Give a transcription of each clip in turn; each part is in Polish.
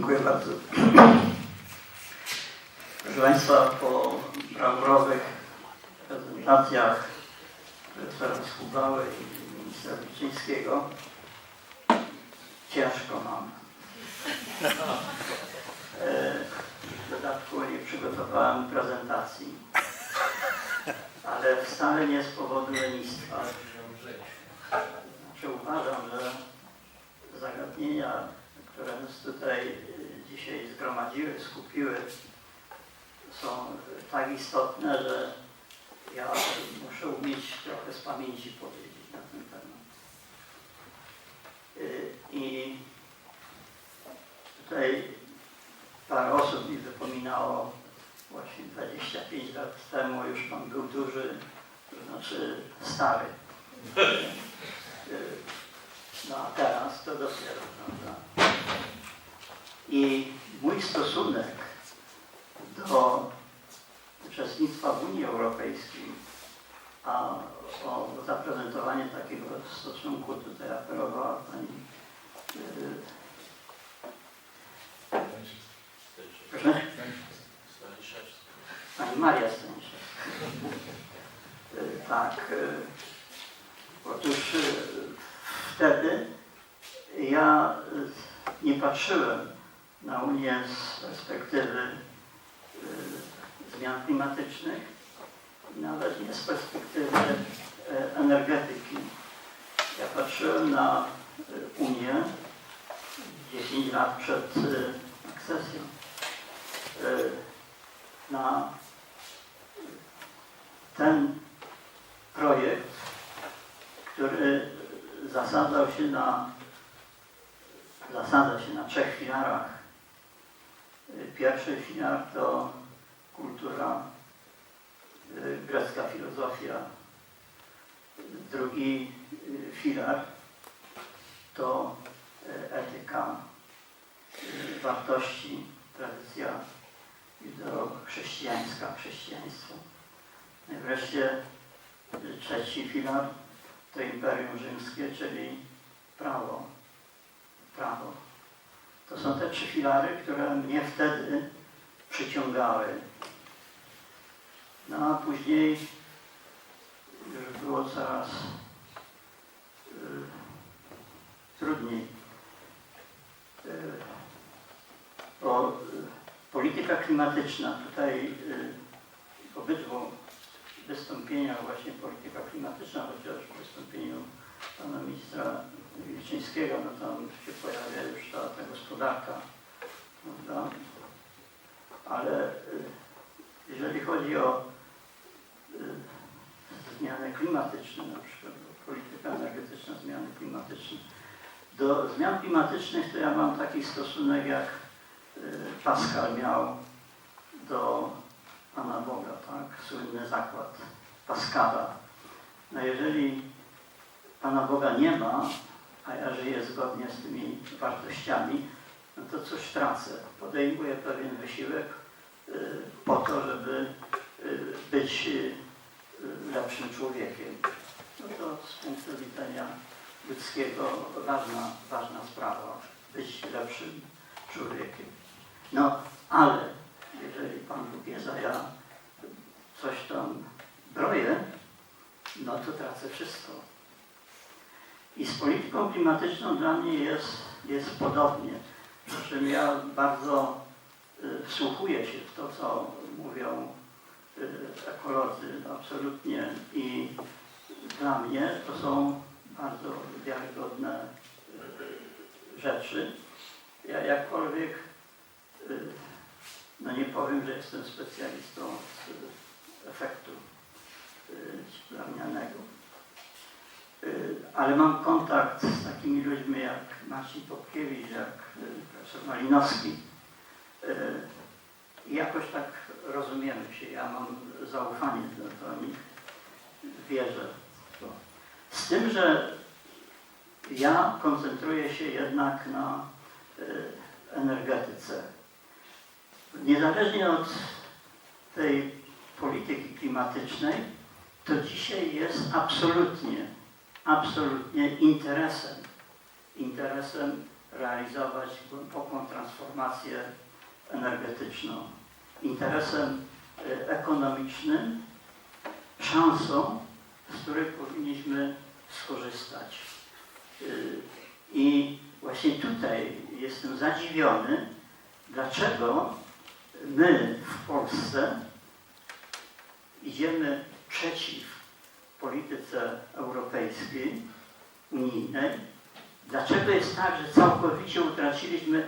Dziękuję bardzo. Proszę Państwa, po brawurowych prezentacjach profesora Skubały i ministra Wiczyńskiego ciężko mam. W dodatku nie przygotowałem prezentacji, ale wcale nie z powodu lenistwa. Znaczy uważam, że zagadnienia, które nas tutaj y, dzisiaj zgromadziły, skupiły, są tak istotne, że ja muszę umieć trochę z pamięci powiedzieć na ten temat. Y, I tutaj parę osób mi wypominało właśnie 25 lat temu już pan był duży, to znaczy stary. Y, No a teraz to dopiero, prawda? I mój stosunek do uczestnictwa w Unii Europejskiej, a o zaprezentowanie takiego stosunku tutaj apelowała pani proszę? Pani Maria Staniszewska. Tak. yy, Otóż yy, wtedy ja nie patrzyłem na Unię z perspektywy y, zmian klimatycznych, nawet nie z perspektywy y, energetyki. Ja patrzyłem na y, Unię 10 lat przed akcesją, na ten projekt, który zasadzał się na, zasadza się na trzech filarach. Pierwszy filar to kultura, y, grecka filozofia. Drugi y, filar to y, etyka, wartości, tradycja judeo-chrześcijańska, chrześcijaństwo. I wreszcie trzeci filar to Imperium Rzymskie, czyli prawo. Prawo. To są te trzy filary, które mnie wtedy przyciągały. No a później już było coraz y, trudniej. Y, bo y, polityka klimatyczna, tutaj y, obydwu wystąpieniach właśnie polityka klimatyczna, chociaż w wystąpieniu pana ministra Wilczyńskiego, no tam się pojawia już ta, ta gospodarka, prawda? Ale y, jeżeli chodzi o y, zmiany klimatyczne, na przykład polityka energetyczna, zmiany klimatyczne, do zmian klimatycznych to ja mam taki stosunek, jak y, Pascal miał do Pana Boga, tak? Słynny zakład Pascala. No jeżeli Pana Boga nie ma, a ja żyję zgodnie z tymi wartościami, no to coś tracę. Podejmuję pewien wysiłek y, po to, żeby y, być y, lepszym człowiekiem. No to z punktu widzenia ludzkiego ważna, ważna sprawa, być lepszym człowiekiem. No, ale jeżeli Pan Bóg jest, a ja coś tam broję, no to tracę wszystko. I z polityką klimatyczną dla mnie jest, jest podobnie. Przy czym ja bardzo y, wsłuchuję się w to, co mówią y, ekolodzy, absolutnie. I dla mnie to są bardzo wiarygodne y, rzeczy. Ja jakkolwiek no nie powiem, że jestem specjalistą z efektu cieplarnianego. Ale mam kontakt z takimi ludźmi jak Marcin Popkiewicz, jak profesor Malinowski. I jakoś tak rozumiemy się. Ja mam zaufanie do nich, wierzę w to. Z tym, że ja koncentruję się jednak na energetyce niezależnie od tej polityki klimatycznej, to dzisiaj jest absolutnie, absolutnie interesem, interesem realizować głęboką transformację energetyczną. Interesem y, ekonomicznym, szansą, z której powinniśmy skorzystać. Y, I właśnie tutaj jestem zadziwiony, dlaczego my w Polsce idziemy przeciw polityce europejskiej, unijnej. Dlaczego jest tak, że całkowicie utraciliśmy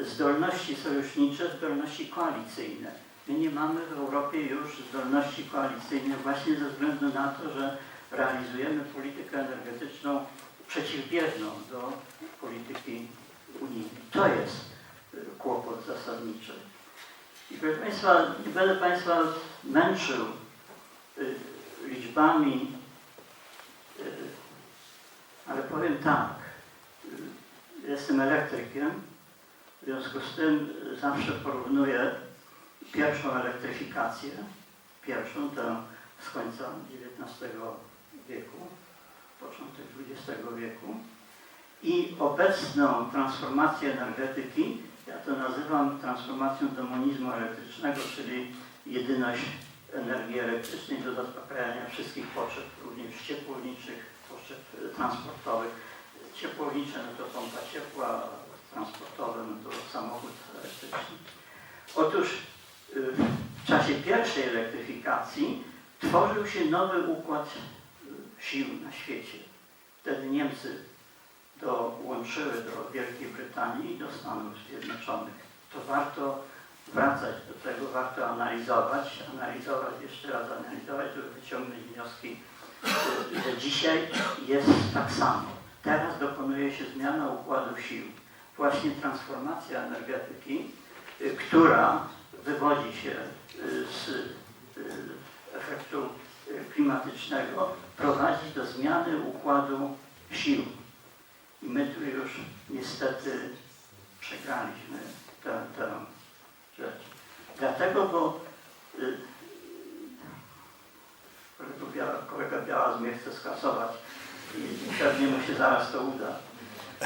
zdolności sojusznicze, zdolności koalicyjne? My nie mamy w Europie już zdolności koalicyjnych właśnie ze względu na to, że realizujemy politykę energetyczną przeciwbieżną do polityki unijnej. To jest kłopot zasadniczy. I proszę Państwa, nie będę Państwa męczył y, liczbami, y, ale powiem tak. y, Jestem elektrykiem, w związku z tym zawsze porównuję pierwszą elektryfikację, pierwszą, tę z końca XIX wieku, początek XX wieku i obecną transformację energetyki, ja to nazywam transformacją demonizmu elektrycznego, czyli jedyność energii elektrycznej do zaspokajania wszystkich potrzeb, również ciepłowniczych, potrzeb transportowych. Ciepłownicze no to pompa ciepła, transportowe no to samochód elektryczny. Otóż y, w czasie pierwszej elektryfikacji tworzył się nowy układ y, sił na świecie. Wtedy Niemcy dołączyły do Wielkiej Brytanii i do Stanów Zjednoczonych. To warto wracać do tego, warto analizować, analizować, jeszcze raz analizować, żeby wyciągnąć wnioski, że dzisiaj jest tak samo. Teraz dokonuje się zmiana układu sił. Właśnie transformacja energetyki, która wywodzi się y, z y, efektu klimatycznego, prowadzi do zmiany układu sił. I my tu już niestety przegraliśmy. Dlatego, bo y, kolega, Biała, kolega Białas mnie chce skasować i pewnie mu się zaraz to uda.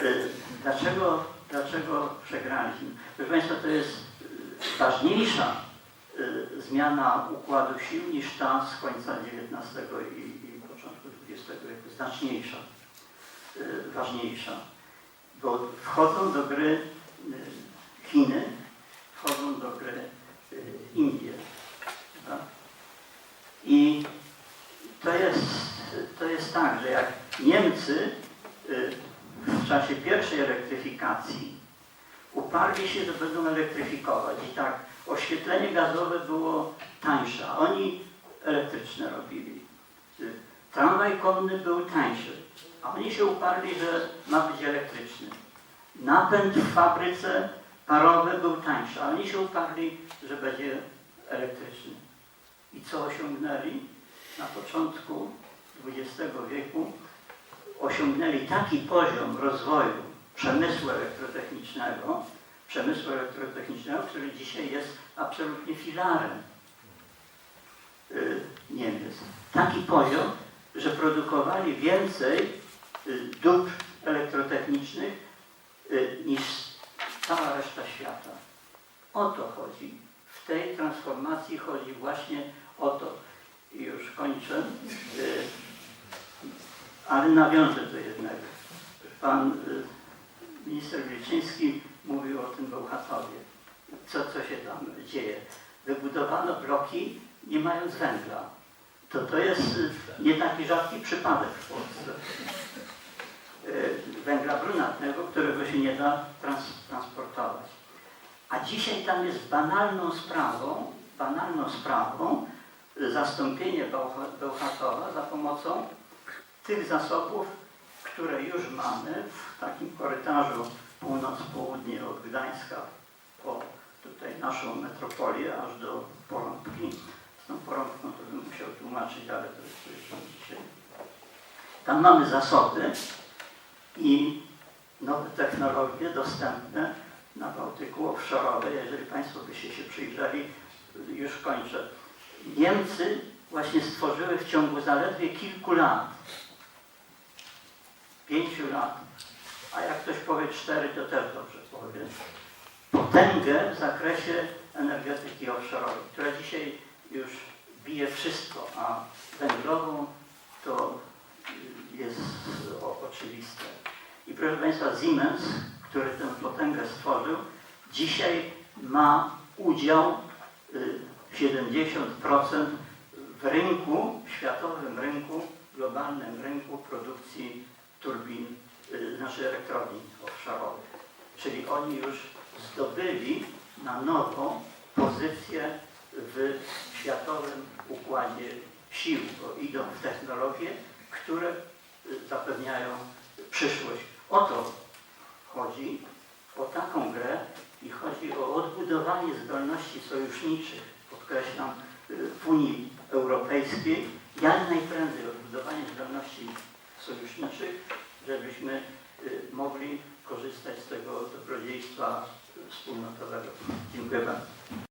Y, Dlaczego, dlaczego przegraliśmy? Proszę Państwa, to jest y, ważniejsza zmiana układu sił niż ta z końca XIX i, i początku XX wieku, znaczniejsza, ważniejsza, bo wchodzą do gry Chiny, wchodzą do gry Indie. prawda? I to jest, to jest tak, że jak Niemcy y, w czasie pierwszej elektryfikacji uparli się, że będą elektryfikować i tak oświetlenie gazowe było tańsze, a oni elektryczne robili. Y, Tramwaj konny był tańszy, a oni się uparli, że ma być elektryczny. Napęd w fabryce parowy był tańszy, a oni się uparli, że będzie elektryczny. I co osiągnęli? Na początku XX wieku osiągnęli taki poziom rozwoju przemysłu elektrotechnicznego, przemysłu elektrotechnicznego, który dzisiaj jest absolutnie filarem y, Niemiec. Taki poziom, że produkowali więcej y, dóbr elektrotechnicznych y, niż cała reszta świata. O to chodzi. W tej transformacji chodzi właśnie o to. I już kończę. Y, ale nawiążę do jednego. Pan y, minister Wilczyński mówił o tym Bełchatowie. Co, co się tam dzieje? Wybudowano bloki nie mając węgla. To to jest y, nie taki rzadki przypadek w Polsce. Węgla brunatnego, którego się nie da trans, A dzisiaj tam jest banalną sprawą, banalną sprawą zastąpienie Bełcha- Bełchatowa za pomocą tych zasobów, które już mamy w takim korytarzu północ-południe od Gdańska po tutaj naszą metropolię aż do Porąbki. Z tą Porąbką to bym musiał tłumaczyć, ale to jest dzisiaj. Tam mamy zasoby i nowe technologie dostępne na Bałtyku offshore'owe, jeżeli Państwo byście się przyjrzeli, już kończę. Niemcy właśnie stworzyły w ciągu zaledwie kilku lat pięciu lat, a jak ktoś powie cztery, to też dobrze powie, potęgę w zakresie energetyki offshore'owej, która dzisiaj już bije wszystko, a węglową to jest oczywiste. I proszę Państwa, Siemens, który tę potęgę stworzył, dzisiaj ma udział y, 70% w rynku, w światowym rynku, globalnym rynku produkcji turbin, y, znaczy elektrowni offshore'owych. Czyli oni już zdobyli na nowo pozycję w światowym układzie sił, bo idą w technologie, które y, zapewniają przyszłość. O to chodzi, o taką grę i chodzi o odbudowanie zdolności sojuszniczych, podkreślam, y, w Unii Europejskiej, jak najprędzej odbudowanie zdolności sojuszniczych, żebyśmy y, mogli korzystać z tego dobrodziejstwa wspólnotowego. Dziękuję bardzo.